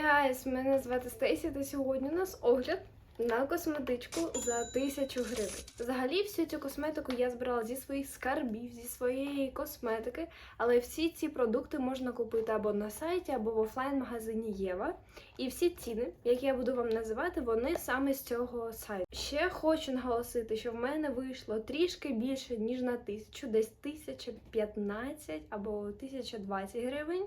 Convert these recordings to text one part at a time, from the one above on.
Hey мене звати Стейсі, та сьогодні у нас огляд на косметичку за тисячу гривень. Взагалі, всю цю косметику я збирала зі своїх скарбів, зі своєї косметики, але всі ці продукти можна купити або на сайті, або в офлайн-магазині Єва. І всі ціни, які я буду вам називати, вони саме з цього сайту. Ще хочу наголосити, що в мене вийшло трішки більше ніж на тисячу, десь 1015 або 1020 гривень.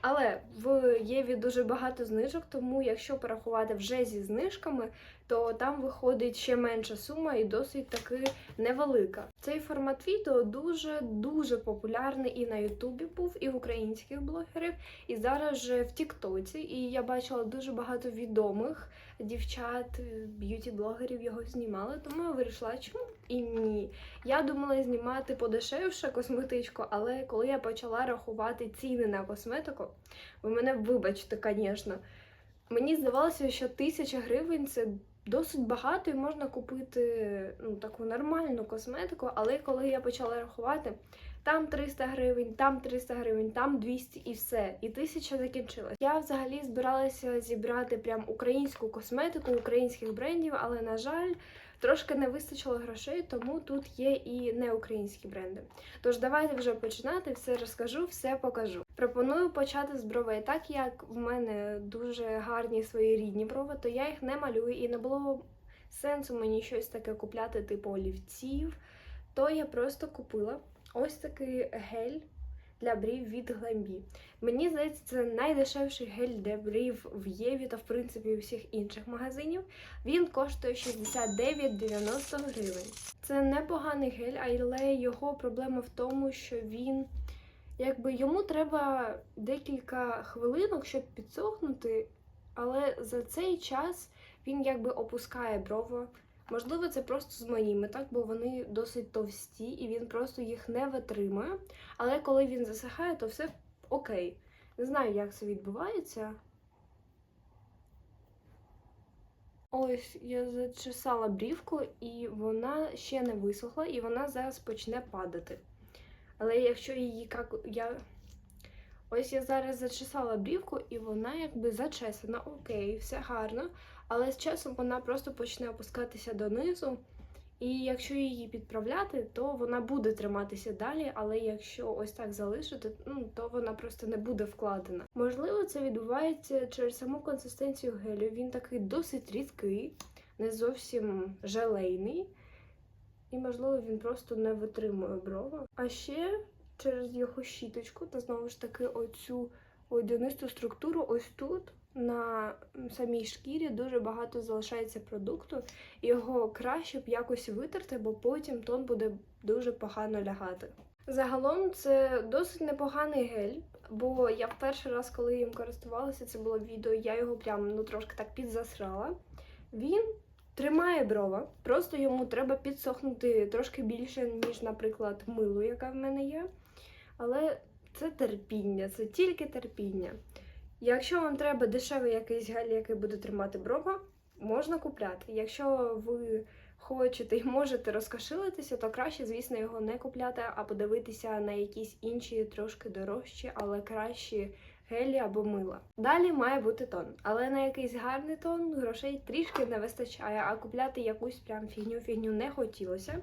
Але в Єві дуже багато знижок, тому якщо порахувати вже зі знижками, то там виходить ще менша сума і досить таки невелика. Цей формат відео дуже дуже популярний і на Ютубі був, і в українських блогерів, і зараз же в Тіктоці. І я бачила дуже багато відомих дівчат, б'юті-блогерів його знімали, тому я вирішила, чому і ні. Я думала знімати подешевше косметичку, але коли я почала рахувати ціни на косметику, ви мене вибачте, звісно. Мені здавалося, що тисяча гривень це досить багато і можна купити ну, таку нормальну косметику, але коли я почала рахувати, там 300 гривень, там 300 гривень, там 200 і все. І тисяча закінчилась. Я взагалі збиралася зібрати прям українську косметику, українських брендів, але на жаль. Трошки не вистачило грошей, тому тут є і неукраїнські бренди. Тож давайте вже починати, все розкажу, все покажу. Пропоную почати з бровей. Так як в мене дуже гарні свої рідні брови, то я їх не малюю і не було сенсу мені щось таке купляти, типу олівців. То я просто купила ось такий гель для брів від Glambi. Мені здається, це найдешевший гель для брів в Єві та в принципі всіх інших магазинів. Він коштує 69,90 гривень. Це непоганий гель, але його проблема в тому, що він якби йому треба декілька хвилинок, щоб підсохнути, але за цей час він якби опускає брови. Можливо, це просто з моїми, так, бо вони досить товсті і він просто їх не витримує. Але коли він засихає, то все окей. Не знаю, як це відбувається. Ось я зачесала брівку, і вона ще не висохла, і вона зараз почне падати. Але якщо її як я. Ось я зараз зачесала брівку, і вона якби зачесана, окей, все гарно. Але з часом вона просто почне опускатися донизу. І якщо її підправляти, то вона буде триматися далі, але якщо ось так залишити, ну то вона просто не буде вкладена. Можливо, це відбувається через саму консистенцію гелю. Він такий досить рідкий, не зовсім желейний, і, можливо, він просто не витримує брова. А ще через його щіточку, та знову ж таки, оцю одянисту структуру, ось тут. На самій шкірі дуже багато залишається продукту, його краще б якось витерти, бо потім тон буде дуже погано лягати. Загалом це досить непоганий гель, бо я перший раз, коли їм користувалася, це було відео, я його прям ну трошки так підзасрала. Він тримає брова, просто йому треба підсохнути трошки більше, ніж, наприклад, мило, яка в мене є. Але це терпіння, це тільки терпіння. Якщо вам треба дешевий якийсь гель, який буде тримати брова, можна купляти. Якщо ви хочете і можете розкошилитися, то краще, звісно, його не купляти, а подивитися на якісь інші трошки дорожчі, але кращі гелі або мила. Далі має бути тон, але на якийсь гарний тон грошей трішки не вистачає, а купляти якусь прям фігню-фігню не хотілося.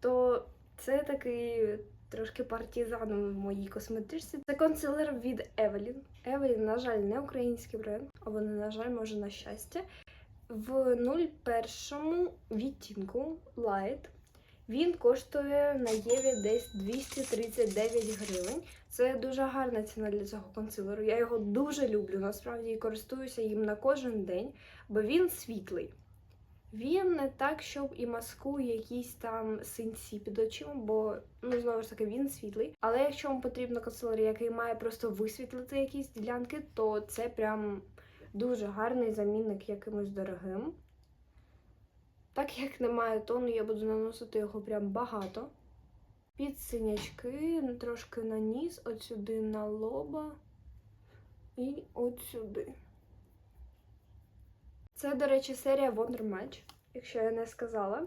То це такий трошки партізаном в моїй косметичці. Це консилер від Evelyn. Evelyn, на жаль, не український бренд, або не на жаль, може на щастя. В 01 відтінку Light. Він коштує на Єві десь 239 гривень. Це дуже гарна ціна для цього консилеру. Я його дуже люблю, насправді і користуюся їм на кожен день, бо він світлий. Він не так, щоб і маскує якісь там синці під очима, бо ну знову ж таки він світлий. Але якщо вам потрібно консилер, який має просто висвітлити якісь ділянки, то це прям дуже гарний замінник якимось дорогим. Так як немає тону, я буду наносити його прям багато. Під синячки, трошки на ніс, от сюди на лоба і от сюди. Це, до речі, серія Wonder Match, якщо я не сказала.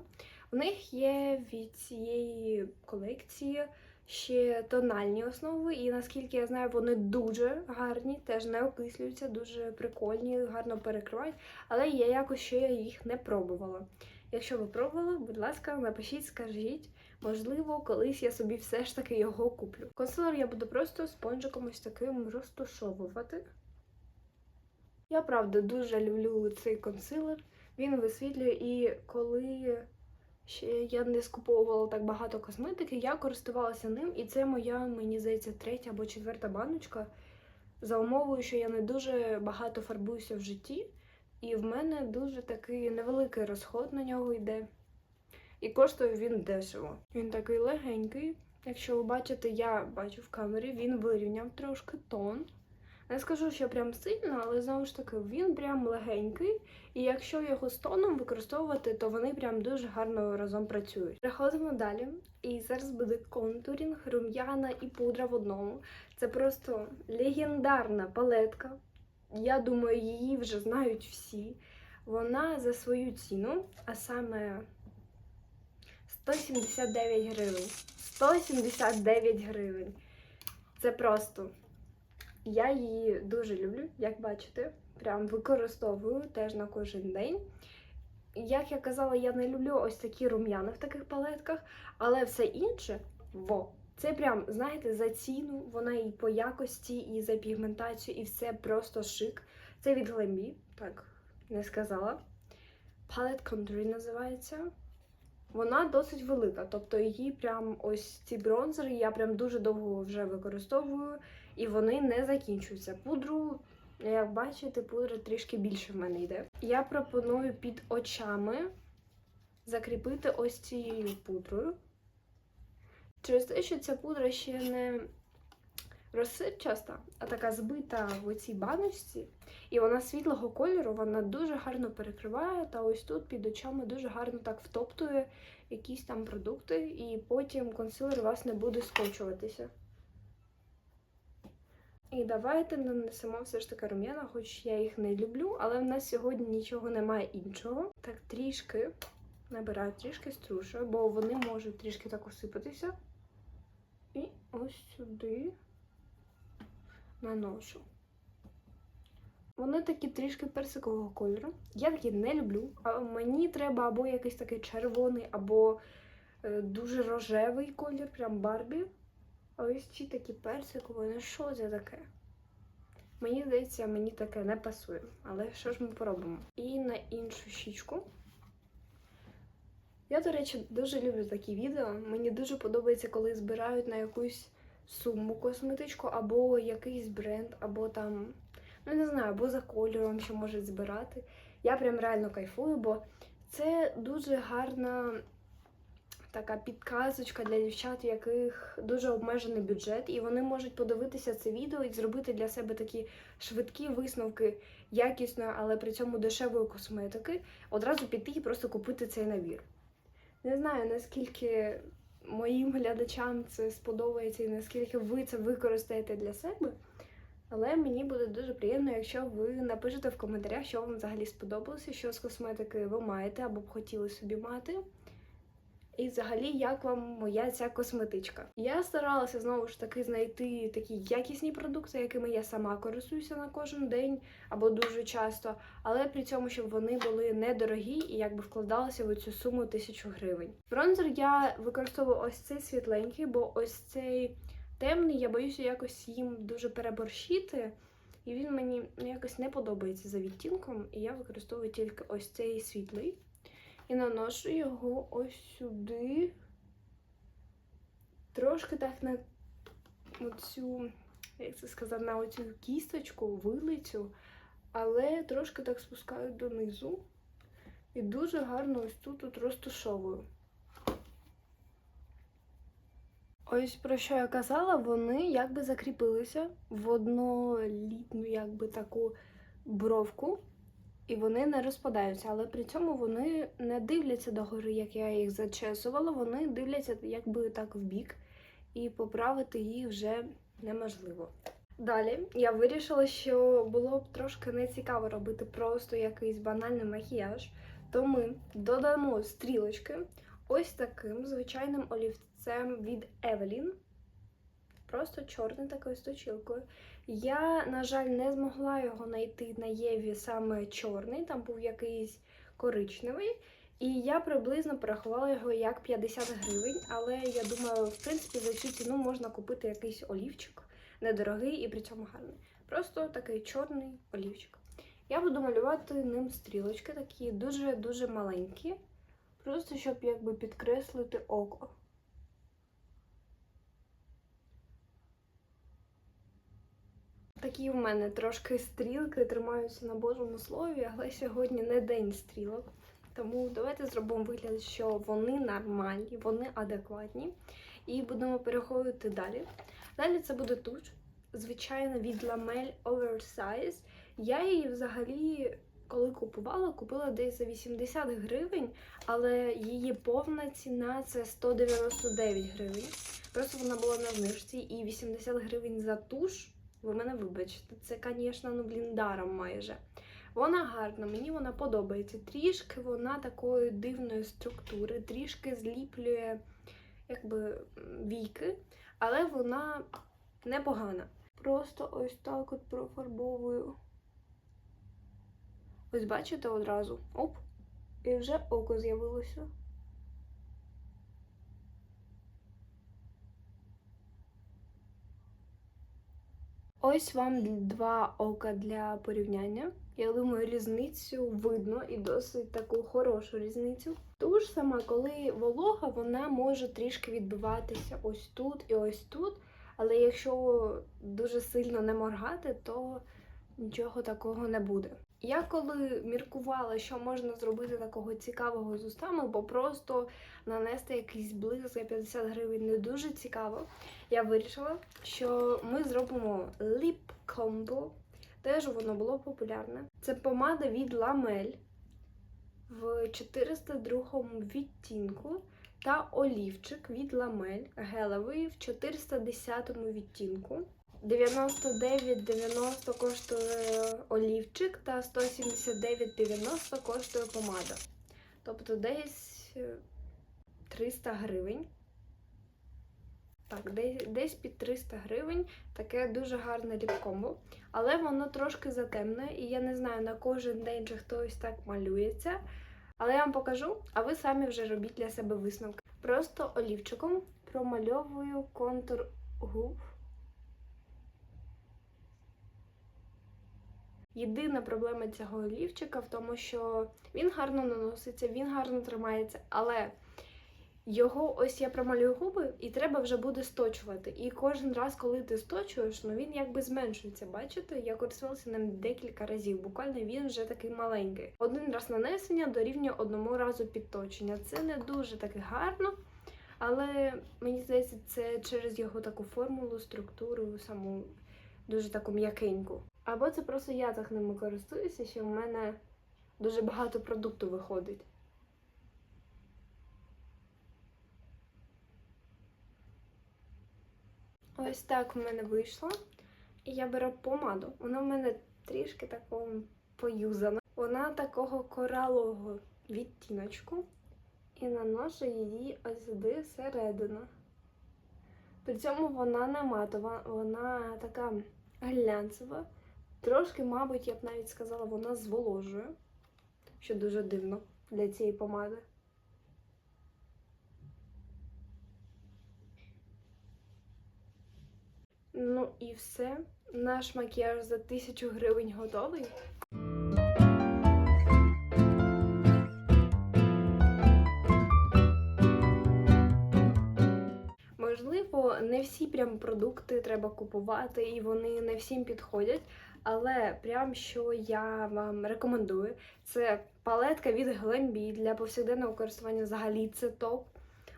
У них є від цієї колекції ще тональні основи, і наскільки я знаю, вони дуже гарні, теж не окислюються, дуже прикольні, гарно перекривають, але я якось ще їх не пробувала. Якщо ви пробували, будь ласка, напишіть, скажіть. Можливо, колись я собі все ж таки його куплю. Консилер я буду просто спонжиком ось таким розтушовувати. Я правда дуже люблю цей консилер. Він висвітлює, і коли ще я не скуповувала так багато косметики, я користувалася ним, і це моя, мені здається, третя або четверта баночка. За умовою, що я не дуже багато фарбуюся в житті, і в мене дуже такий невеликий розход на нього йде. І коштує він дешево. Він такий легенький. Якщо ви бачите, я бачу в камері, він вирівняв трошки тон. Не скажу, що прям сильно, але знову ж таки він прям легенький. І якщо його з тоном використовувати, то вони прям дуже гарно разом працюють. Переходимо далі. І зараз буде контурінг, рум'яна і пудра в одному. Це просто легендарна палетка. Я думаю, її вже знають всі. Вона за свою ціну, а саме 179 гривень. 179 гривень. Це просто. Я її дуже люблю, як бачите. Прям використовую теж на кожен день. Як я казала, я не люблю ось такі рум'яни в таких палетках, але все інше, во. Це прям, знаєте, за ціну, вона і по якості, і за пігментацію, і все просто шик. Це від Glambi, так не сказала. Palette Contouring називається. Вона досить велика, тобто її прям ось ці бронзери я прям дуже довго вже використовую, і вони не закінчуються. Пудру, як бачите, пудра трішки більше в мене йде. Я пропоную під очами закріпити ось цією пудрою. Через те, що ця пудра ще не розсипчаста, а така збита в цій баночці, і вона світлого кольору, вона дуже гарно перекриває, та ось тут під очами дуже гарно так втоптує якісь там продукти, і потім консилер у вас не буде скочуватися. І давайте нанесемо все ж таки рум'яна, хоч я їх не люблю, але в нас сьогодні нічого немає іншого. Так трішки набираю трішки струшую, бо вони можуть трішки так осипатися. І ось сюди наношу. Вони такі трішки персикового кольору. Я такі не люблю. А мені треба або якийсь такий червоний, або е, дуже рожевий колір, прям Барбі. А ось ці такі персикові, ну що це таке? Мені здається, мені таке не пасує. Але що ж ми поробимо? І на іншу щічку. Я, до речі, дуже люблю такі відео. Мені дуже подобається, коли збирають на якусь суму косметичку, або якийсь бренд, або там, ну не знаю, або за кольором, що можуть збирати. Я прям реально кайфую, бо це дуже гарна така підказочка для дівчат, у яких дуже обмежений бюджет, і вони можуть подивитися це відео і зробити для себе такі швидкі висновки якісної, але при цьому дешевої косметики, одразу піти і просто купити цей набір. Не знаю, наскільки моїм глядачам це сподобається і наскільки ви це використаєте для себе. Але мені буде дуже приємно, якщо ви напишете в коментарях, що вам взагалі сподобалося, що з косметики ви маєте або б хотіли собі мати. І взагалі, як вам моя ця косметичка? Я старалася знову ж таки знайти такі якісні продукти, якими я сама користуюся на кожен день або дуже часто, але при цьому, щоб вони були недорогі і якби вкладалися в цю суму тисячу гривень. Бронзер я використовую ось цей світленький, бо ось цей темний, я боюся якось їм дуже переборщити. І він мені ну, якось не подобається за відтінком, і я використовую тільки ось цей світлий. І наношу його ось сюди. Трошки так на оцю, як це сказати, на оцю кісточку, вилицю, але трошки так спускаю донизу. І дуже гарно ось тут от розташовую. Ось про що я казала, вони якби закріпилися в однолітну, якби таку бровку. І вони не розпадаються, але при цьому вони не дивляться догори, як я їх зачесувала, вони дивляться якби так в бік, і поправити їх вже неможливо. Далі я вирішила, що було б трошки нецікаво робити просто якийсь банальний макіяж, то ми додамо стрілочки ось таким звичайним олівцем від Evelyn. Просто чорний такою з точілкою. Я, на жаль, не змогла його знайти на Єві саме чорний, там був якийсь коричневий. І я приблизно порахувала його як 50 гривень, але я думаю, в принципі, за цю ціну можна купити якийсь олівчик, недорогий і при цьому гарний. Просто такий чорний олівчик. Я буду малювати ним стрілочки, такі дуже-дуже маленькі, просто щоб якби підкреслити око. Такі в мене трошки стрілки тримаються на Божому слові, але сьогодні не день стрілок. Тому давайте зробимо вигляд, що вони нормальні, вони адекватні. І будемо переходити далі. Далі це буде туш, звичайно, від Lamel Oversize. Я її взагалі, коли купувала, купила десь за 80 гривень, але її повна ціна це 199 гривень. Просто вона була на знижці і 80 гривень за туш. Ви мене вибачте, це, звісно, ну, блін, даром майже. Вона гарна, мені вона подобається. Трішки вона такої дивної структури, трішки зліплює якби віки, але вона непогана. Просто ось так от профарбовую. Ось бачите одразу. Оп, і вже око з'явилося. Ось вам два ока для порівняння. Я думаю, різницю видно і досить таку хорошу різницю. Ту ж сама, коли волога, вона може трішки відбиватися ось тут і ось тут. Але якщо дуже сильно не моргати, то нічого такого не буде. Я коли міркувала, що можна зробити такого цікавого з устами, бо просто нанести якийсь блиск за 50 гривень не дуже цікаво, я вирішила, що ми зробимо lip combo. Теж воно було популярне. Це помада від Lamel в 402 відтінку та олівчик від Lamel гелевий в 410 відтінку. 99,90 коштує олівчик та 179,90 коштує помада. Тобто десь е, 300 гривень. Так, десь під 300 гривень таке дуже гарне ліпкомбо. Але воно трошки затемне, і я не знаю на кожен день чи хтось так малюється. Але я вам покажу, а ви самі вже робіть для себе висновки. Просто олівчиком промальовую контур губ. Єдина проблема цього олівчика в тому, що він гарно наноситься, він гарно тримається, але його ось я промалюю губи, і треба вже буде сточувати. І кожен раз, коли ти сточуєш, ну він якби зменшується. Бачите? Я користувалася ним декілька разів. Буквально він вже такий маленький. Один раз нанесення дорівнює одному разу підточення. Це не дуже таки гарно, але мені здається, це через його таку формулу, структуру, саму дуже таку м'якеньку. Або це просто я так ними користуюся, що в мене дуже багато продукту виходить. Ось так в мене вийшло. І я беру помаду. Вона в мене трішки такого поюзана. Вона такого коралового відтіночку. І наношу її ось сюди всередину. При цьому вона не матова, вона така глянцева. Трошки, мабуть, я б навіть сказала, вона зволожує, що дуже дивно для цієї помади. Ну і все. Наш макіяж за тисячу гривень готовий. Можливо, не всі прям продукти треба купувати, і вони не всім підходять. Але прям що я вам рекомендую, це палетка від Glambi для повсякденного користування взагалі це топ.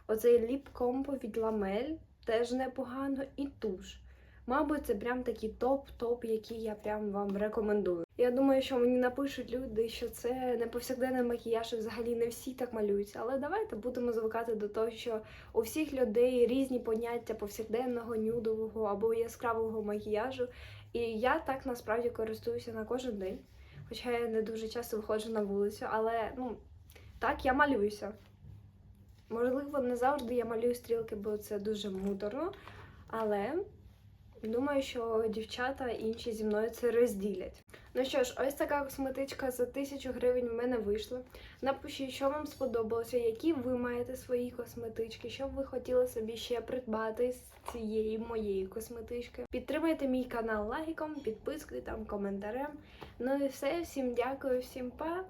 Оцей ліп комбо від Lamel теж непогано, і туш. Мабуть, це прям такий топ-топ, який я прям вам рекомендую. Я думаю, що мені напишуть люди, що це не повсякденний макіяж, і взагалі не всі так малюються. Але давайте будемо звикати до того, що у всіх людей різні поняття повсякденного, нюдового або яскравого макіяжу. І я так насправді користуюся на кожен день. Хоча я не дуже часто виходжу на вулицю, але ну так я малююся. Можливо, не завжди я малюю стрілки, бо це дуже муторно. Але Думаю, що дівчата інші зі мною це розділять. Ну що ж, ось така косметичка за тисячу гривень в мене вийшла. Напишіть, що вам сподобалося, які ви маєте свої косметички, що б ви хотіли собі ще придбати з цієї моєї косметички. Підтримайте мій канал лайком, підпискою, там коментарем. Ну і все, всім дякую, всім па.